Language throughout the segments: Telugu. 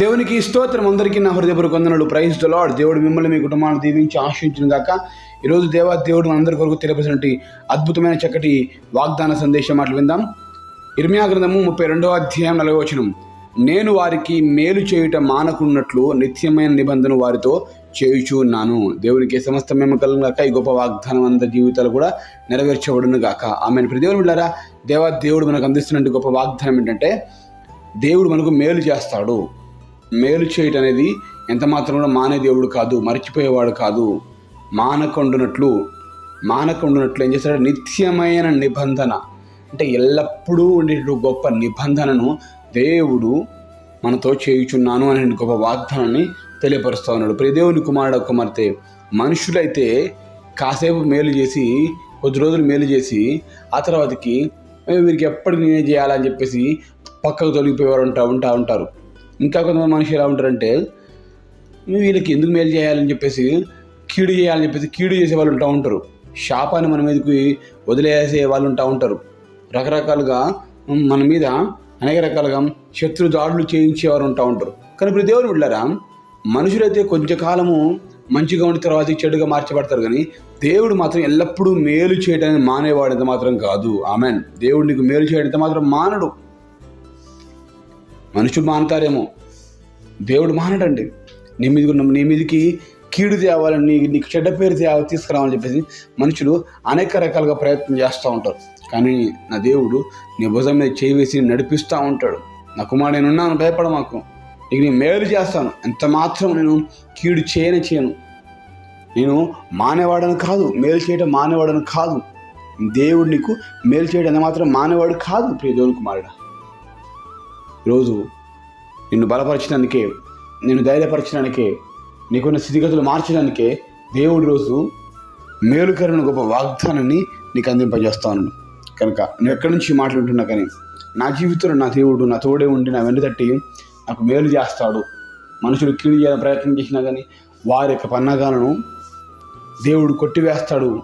దేవునికి స్తోత్రం. అందరికీ నా హృదయపూర్వక వందనలు. ప్రైజ్ ద దేవుడు మిమ్మల్ని మీ కుటుంబాన్ని దీవించి ఆశించిన గాక ఈరోజు దేవా దేవుడు అందరి కొరకు తెలియపరిచినటువంటి అద్భుతమైన చక్కటి వాగ్దాన సందేశం మాటలు విందాం. ఇర్మియా గ్రంథము ముప్పై రెండవ అధ్యాయం నలభై వచనం. నేను వారికి మేలు చేయుట మానకున్నట్లు నిత్యమైన నిబంధన వారితో చేయుచు ఉన్నాను దేవునికి సమస్త మేము గాక. ఈ గొప్ప వాగ్దానం అంత జీవితాలు కూడా నెరవేర్చబడును గాక. ఆమె ప్రతి వెళ్ళారా దేవా దేవుడు మనకు అందిస్తున్న గొప్ప వాగ్దానం ఏంటంటే దేవుడు మనకు మేలు చేస్తాడు. మేలు చేయటం అనేది ఎంత మాత్రంలో మానే దేవుడు కాదు మర్చిపోయేవాడు కాదు. మానకుండునట్లు మానకుండునట్లు ఏం చేస్తాడు? నిత్యమైన నిబంధన. అంటే ఎల్లప్పుడూ ఉండేటువంటి గొప్ప నిబంధనను దేవుడు మనతో చేయుచున్నాను అనే గొప్ప వాగ్దానాన్ని తెలియపరుస్తూ ఉన్నాడు. ప్రియదేవుని కుమారుడు కుమార్తె మనుషులైతే కాసేపు మేలు చేసి కొద్ది రోజులు మేలు చేసి ఆ తర్వాతకి వీరికి ఎప్పటికి నేనే చేయాలని చెప్పేసి పక్కకు తొలగిపోయేవారు ఉంటా ఉంటా ఉంటారు. ఇంకా కొంతమంది మనుషులు ఎలా ఉంటారంటే వీళ్ళకి ఎందుకు మేలు చేయాలని చెప్పేసి కీడు చేయాలని చెప్పేసి కీడు చేసే వాళ్ళు ఉంటా ఉంటారు. శాపాన్ని మన మీదకి వదిలేసే వాళ్ళు ఉంటా ఉంటారు. రకరకాలుగా మన మీద అనేక రకాలుగా శత్రు దాడులు చేయించేవారు ఉంటా ఉంటారు. కానీ ఇప్పుడు దేవుని వెళ్ళారా మనుషులైతే కొంచెం కాలము మంచిగా ఉన్న తర్వాత చెడుగా మార్చబడతారు కానీ దేవుడు మాత్రం ఎల్లప్పుడూ మేలు చేయడానికి మానేవాడంత మాత్రం కాదు. ఆమెన్. దేవుడు నీకు మేలు చేయడంత మాత్రం మానడు. మనుషులు మానతారేమో. దేవుడు మానడండి. నీ మీద నీ మీదకి కీడు తేవాలని నీ నీకు చెడ్డ పేరు తేవాలి తీసుకురావాలని చెప్పేసి మనుషులు అనేక రకాలుగా ప్రయత్నం చేస్తూ ఉంటారు. కానీ నా దేవుడు నీ భుజం మీద చేయి వేసి నడిపిస్తూ ఉంటాడు. నా కుమారుడు నేను ఉన్నాను భయపడ మాకు నీకు నేను మేలు చేస్తాను. ఎంత మాత్రం నేను కీడు చేయని చేయను. నేను మానేవాడని కాదు మేలు చేయడం మానేవాడని కాదు. దేవుడు నీకు మేలు చేయడం ఎంత మాత్రం మానేవాడు కాదు ప్రియ దేవుని కుమారుడు. ఈరోజు నిన్ను బలపరచడానికే నిన్ను ధైర్యపరచడానికే నీకున్న స్థితిగతులు మార్చడానికే దేవుడి రోజు మేలుకరమైన గొప్ప వాగ్దానాన్ని నీకు అందింపజేస్తాను. కనుక నువ్వు ఎక్కడి నుంచి మాట్లాడుతున్నా కానీ నా జీవితంలో నా దేవుడు నా తోడే ఉండి నా వెన్ను తట్టి నాకు మేలు చేస్తాడు. మనుషులు కీడు చేయాలని ప్రయత్నం చేసినా కానీ వారి యొక్క పన్నాగాలను దేవుడు కొట్టివేస్తాడు.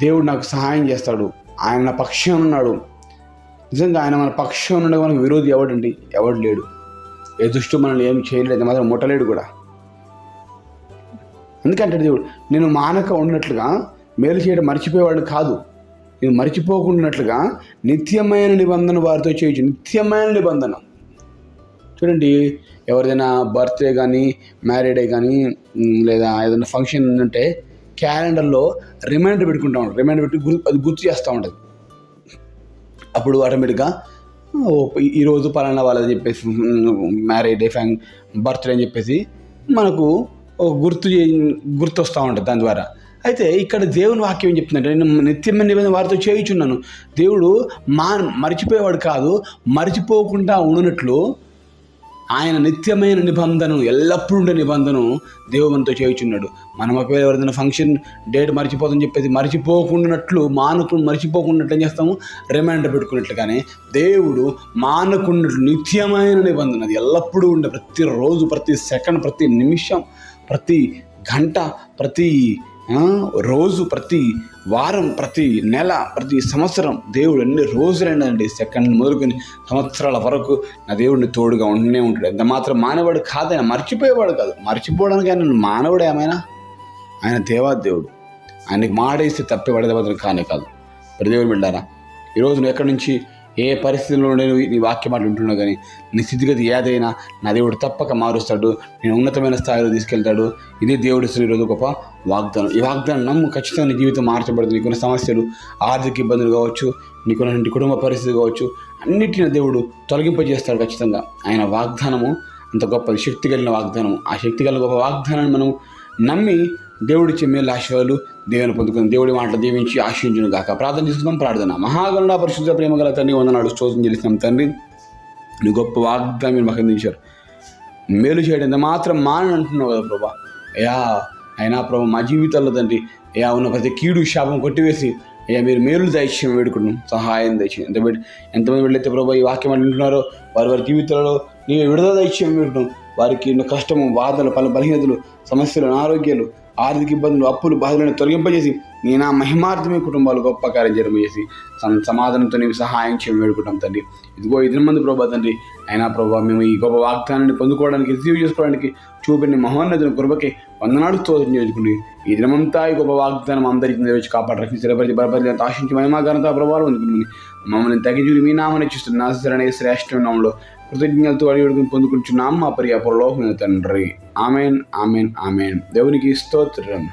దేవుడు నాకు సహాయం చేస్తాడు. ఆయన పక్షం ఉన్నాడు. నిజంగా ఆయన మన పక్షం నుండి మనకు విరోధి ఎవడండి? ఎవడు లేడు. ఏ దుష్టు మనల్ని ఏం చేయలేదు మాత్రం ముట్టలేడు కూడా. ఎందుకంటే దేవుడు నేను మానక ఉన్నట్లుగా మేలు చేయడం మర్చిపోయేవాడిని కాదు. నేను మర్చిపోకుండా నిత్యమైన నిబంధన వారితో చేయొచ్చు నిత్యమైన నిబంధన. చూడండి ఎవరిదైనా బర్త్డే కానీ మ్యారీడే కానీ లేదా ఏదైనా ఫంక్షన్ ఉంటే క్యాలెండర్లో రిమైండర్ పెట్టుకుంటా ఉంటాం రిమైండర్ పెట్టి గుర్తు అది గుర్తు చేస్తూ ఉంటుంది. అప్పుడు ఆటోమేటిక్గా ఓ ఈరోజు పలానా వాళ్ళని చెప్పేసి మ్యారేజ్ డే ఫ్యాన్ బర్త్డే అని చెప్పేసి మనకు గుర్తు చే- గుర్తు వస్తూ ఉంటుంది దాని ద్వారా. అయితే ఇక్కడ దేవుని వాక్యం ఏం చెప్తుందంటే నేను నిత్యమైన నిబంధన వారితో చేయించున్నాను. దేవుడు మా మర్చిపోయేవాడు కాదు మర్చిపోకుండా ఉండనట్లు ఆయన నిత్యమైన నిబంధన ఎల్లప్పుడూ ఉండే నిబంధన దేవుడు మనతో చేయుచున్నాడు. మనం ఒకవేళ ఎవరిదైనా ఫంక్షన్ డేట్ మర్చిపోతుందని చెప్పేసి మర్చిపోకుండానట్లు మానుకు మర్చిపోకున్నట్లు ఏం చేస్తాము? రిమైండర్ పెట్టుకున్నట్లుగానే దేవుడు మానుకున్నట్లు నిత్యమైన నిబంధన అది ఎల్లప్పుడూ ఉండే ప్రతిరోజు ప్రతి సెకండ్ ప్రతి నిమిషం ప్రతి గంట ప్రతి రోజు ప్రతి వారం ప్రతి నెల ప్రతి సంవత్సరం దేవుడు ఎన్ని రోజులైనండి సెకండ్ మొదలుకొని సంవత్సరాల వరకు నా దేవుడిని తోడుగా ఉంటూనే ఉంటాడు. ఎంత మాత్రం మానవాడు కాదు ఆయన మర్చిపోయేవాడు కాదు. మర్చిపోవడానికి ఆయన మానవుడు ఏమైనా? ఆయన దేవాదేవుడు. ఆయనకి మాడేస్తే తప్పేవాడే మాత్రం కానే కాదు. ప్రతి దేవుడు వెళ్ళారా ఈరోజు నువ్వు ఎక్కడి నుంచి ఏ పరిస్థితుల్లో నేను నీ వాక్యం మాట ఉంటున్నా కానీ నీ స్థితిగతి ఏదైనా నా దేవుడు తప్పక మారుస్తాడు నేను ఉన్నతమైన స్థాయిలో తీసుకెళ్తాడు. ఇదే దేవుడు ఇస్తున్న ఈరోజు గొప్ప వాగ్దానం. ఈ వాగ్దానం నమ్ము ఖచ్చితంగా నీ జీవితం మార్చబడుతుంది. నీకున్న సమస్యలు ఆర్థిక ఇబ్బందులు కావచ్చు నీకున్న కుటుంబ పరిస్థితి కావచ్చు అన్నిటిని దేవుడు తొలగింపజేస్తాడు ఖచ్చితంగా. ఆయన వాగ్దానము అంత గొప్ప శక్తి కలిగిన వాగ్దానం ఆ శక్తి కలిగిన గొప్ప వాగ్దానాన్ని మనం నమ్మి దేవుడిచ్చే మేలు ఆశీర్వాదాలు దేవుని పొందుకుని దేవుడి మాటలు దీవించి ఆశించును గాక. ప్రార్థన చేసుకుందాం ప్రార్థన. మహాగరుణ పరిశుద్ధ ప్రేమ గల తండ్రి వందనాడు స్తోత్రం చేసిన తండ్రి. నీ గొప్ప వాగ్దానం మీరు మాకు అందించారు మేలు చేయడం ఎంత మాత్రం మానని అంటున్నావు కదా ప్రభా. అయ్యా అయినా ప్రభు మా జీవితాల్లో తండ్రి అయ్యా ఉన్న ప్రతి కీడు శాపం కొట్టివేసి అయ్యా మీరు మేలు దయచేయం వేడుకుంటున్నాం. సహాయం దయచేయం ఎంత పెట్టి ఎంతమంది వెళ్ళైతే ప్రభు ఈ వాక్యం అంటున్నారో వారి వారి జీవితాలలో నీవు విడుదల దయచేయం వేడుకుంటున్నాం. వారికి ఉన్న కష్టము బాధలు పలు బలహీనతలు సమస్యలు అనారోగ్యాలు ఆర్థిక ఇబ్బందులు అప్పులు బాధలను తొలగింపజేసి నీ నా మహిమార్థమే కుటుంబాలు గొప్ప కార్యం జరగజేసి సమ- సమాధానంతో సహాయం చేయడం వేడుకుంటాం తండ్రి. ఇదిగో ఇద్దరు మంది ప్రభా తండ్రి అయినా ప్రభావ మేము ఈ గొప్ప వాగ్దానాన్ని పొందుకోవడానికి రిసీవ్ చేసుకోవడానికి చూపిన మహోన్నతుని కృపకి వందనాడు స్తోత్రం చేసుకుని ఈ దినమంతా ఈ గొప్ప వాగ్దానం అందరికీ నెరవేర్చి కాపాడు రక్షణ స్థిరపరిచి బలపరిచి ఆశించి మహిమా ఘనత ప్రభావం అందుకుని మమ్మల్ని తగ్గించుకుని మీ నామని చూస్తున్న నాశరణ శ్రేష్ఠంలో నామంలో కృతజ్ఞతతో అడిగి పొందుకుంటున్నాం మా ప్రియ పరలోకమైన తండ్రి. Amen amen amen. దేవునికి స్తోత్రం.